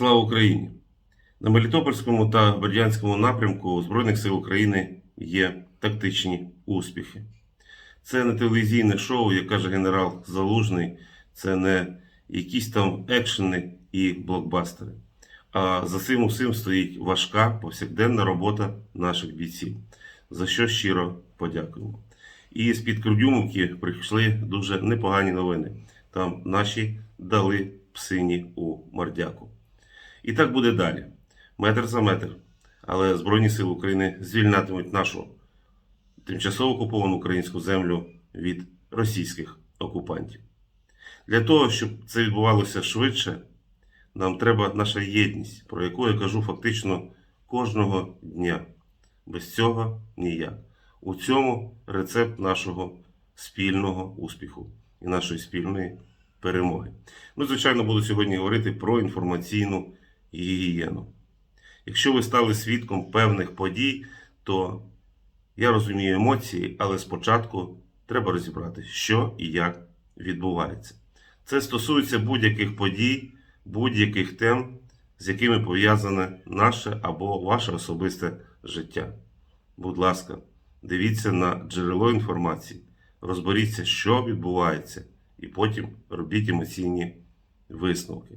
Слава Україні! На Мелітопольському та Бердянському напрямку у Збройних сил України є тактичні успіхи. Це не телевізійне шоу, як каже генерал Залужний, це не якісь там екшени і блокбастери. А за цим усім стоїть важка повсякденна робота наших бійців, за що щиро подякуємо. І з-під Курдюмовки прийшли дуже непогані новини. Там наші дали псині у мордяку. І так буде далі. Метр за метр. Але Збройні Сили України звільнятимуть нашу тимчасово окуповану українську землю від російських окупантів. Для того, щоб це відбувалося швидше, нам треба наша єдність, про яку я кажу фактично кожного дня. Без цього ніяк. У цьому рецепт нашого спільного успіху і нашої спільної перемоги. Ну, звичайно, буду сьогодні говорити про інформаційну гігієну. Якщо ви стали свідком певних подій, то я розумію емоції, але спочатку треба розібрати, що і як відбувається. Це стосується будь-яких подій, будь-яких тем, з якими пов'язане наше або ваше особисте життя. Будь ласка, дивіться на джерело інформації, розберіться, що відбувається, і потім робіть емоційні висновки.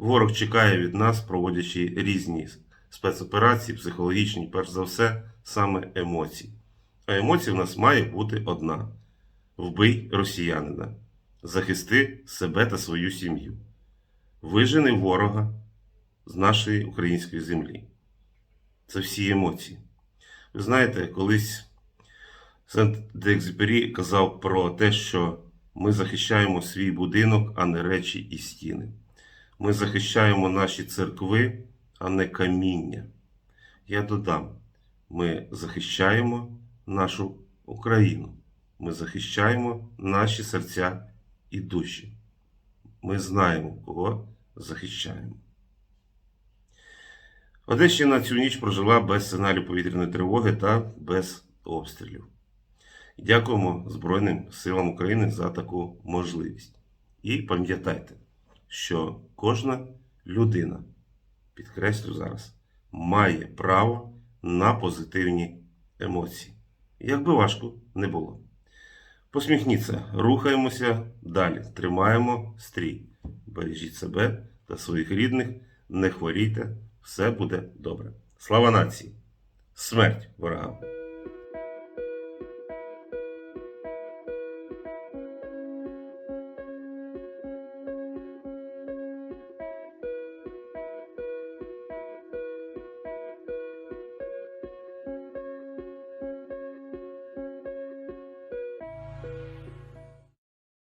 Ворог чекає від нас, проводячи різні спецоперації, психологічні, перш за все, саме емоції. А емоція в нас має бути одна: вбий росіянина, захисти себе та свою сім'ю, вижени ворога з нашої української землі. Це всі емоції. Ви знаєте, колись Сент-Декзюпері казав про те, що ми захищаємо свій будинок, а не речі і стіни. Ми захищаємо наші церкви, а не каміння. Я додам: ми захищаємо нашу Україну. Ми захищаємо наші серця і душі. Ми знаємо, кого захищаємо. Одещина цю ніч прожила без сигналів повітряної тривоги та без обстрілів. Дякуємо Збройним силам України за таку можливість. І пам'ятайте, що кожна людина, підкреслю зараз, має право на позитивні емоції. Як би важко не було. Посміхніться, рухаємося далі, тримаємо стрій. Бережіть себе та своїх рідних, не хворійте, все буде добре. Слава нації! Смерть ворогам!